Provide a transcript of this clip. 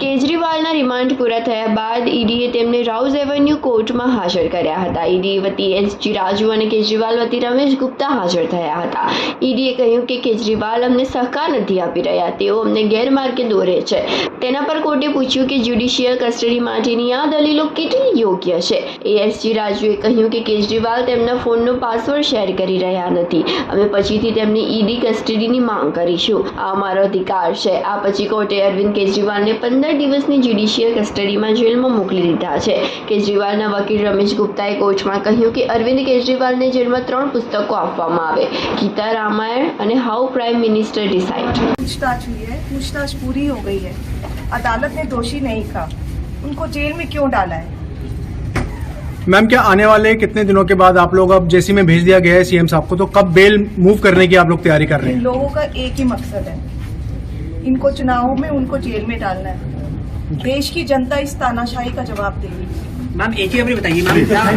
કેજરીવાલના remand પૂરા થયા બાદ ઈડીએ તેમને રાઉઝ એવન્યુ કોર્ટમાં હાજર કર્યા હતા. ઈડી વતી એસજી રાજુ અને કેજરીવાલ વતી રમેશ ગુપ્તા હાજર થયા હતા. ઈડીએ કહ્યું કે કેજરીવાલ અમને સહકાર નથી આપી રહ્યા. તેઓ અમને ગેરમાર્ગે દોરે છે. તેના પર કોર્ટે પૂછ્યું કે જ્યુડિશિયલ કસ્ટડી માટેની આ દલીલો કેટલી યોગ્ય છે? એએસજી રાજુએ કહ્યું કે કેજરીવાલ તેમના ફોનનો પાસવર્ડ શેર કરી રહ્યા નથી. અમે પછીથી તેમની ઈડી કસ્ટડીની માંગ કરીશું. આ અમારો અધિકાર છે. આ પછી કોર્ટે અરવિંદ કેજરીવાલને પંદર દિવસની જ્યુડિશિયલ કસ્ટડીમાં જેલમાં મોકલી દીધા છે કેજરીવાલના વકીલ રમેશ ગુપ્તાએ કોર્ટમાં કહ્યું કે અરવિંદ કેજરીવાલને જેલમાં ત્રણ પુસ્તકો આપવામાં આવે ગીતા રામાયણ અને હાઉ પ્રાઇમ મિનિસ્ટર ડિસાઇડ पूछताछ हुई है पूछताछ पूरी हो गई है अदालत ने दोषी नहीं कहा उनको जेल में क्यों डाला है मैम क्या आने वाले कितने दिनों के बाद आप लोग अब जेसी में भेज दिया गया है सीएम साहब को तो कब बेल मूव करने की आप लोग तैयारी कर रहे इन हैं लोगों का एक ही मकसद है इनको चुनावों में उनको जेल में डालना है। देश की जनता इस तानाशाही का जवाब देगी। मैम, एक ही अपनी बताइए, मैम।